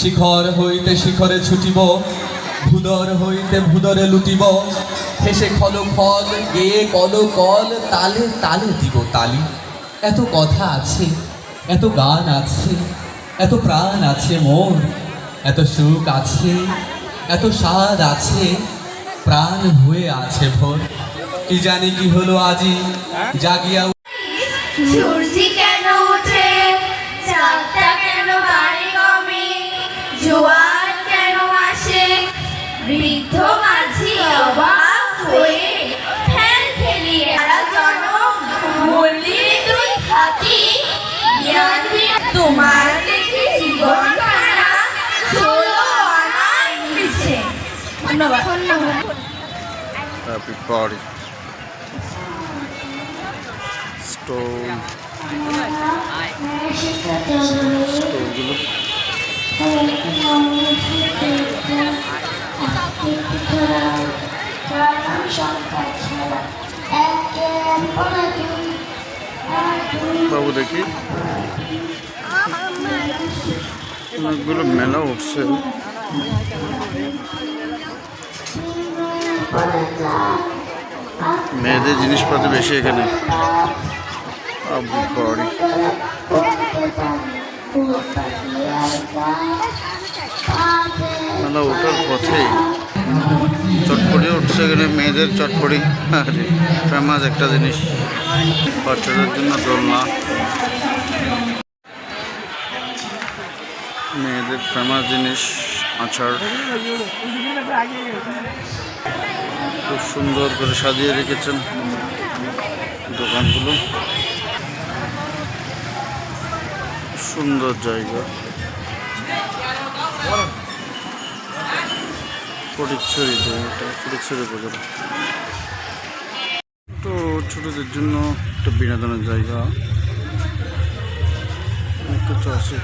শিখর হইতে শিখরে ছুটিব ভুদর হইতে ভুদরে লুটিব। হেসে খল খল গেয়ে কল কল তালে তালে দিব তালি। এত কথা আছে এত গান আছে এত প্রাণ আছে মোর। এত সুখ আছে এত স্বাদ আছে প্রাণ হয়ে আছে ভোর। কি জানি কি হলো আজি জাগিয়া সূর্যি জোয়ার কেন আসে? বৃদ্ধ মাঝি অবাক হয়ে ফ্যান খেলিয়ে সারা জনম মল্লি তুই থাকি? তোমার দেখে জীবন খানা ষোলো ধন্যবাদ ধন্যবাদ। Happy party. Stone. স্টোরগুলো বাবু দেখি। অনেকগুলো মেলা উঠছে। মেয়েদের জিনিসপত্র বেশি এখানে। বড়ি। মেলা ওঠার পথেই চটপটি উঠছে এখানে, মেয়েদের চটপটি। ফেমাস একটা জিনিস। বাচ্চাদের জন্য দোলনা। মেয়েদের ফেমাস জিনিস, আচার। খুব সুন্দর করে সাজিয়ে রেখেছেন দোকানগুলো। সুন্দর জায়গা। ফটিকছড়িতে এটা তো ছোটদের জন্য একটা বিনোদনের জায়গা। অনেক কিছু আছে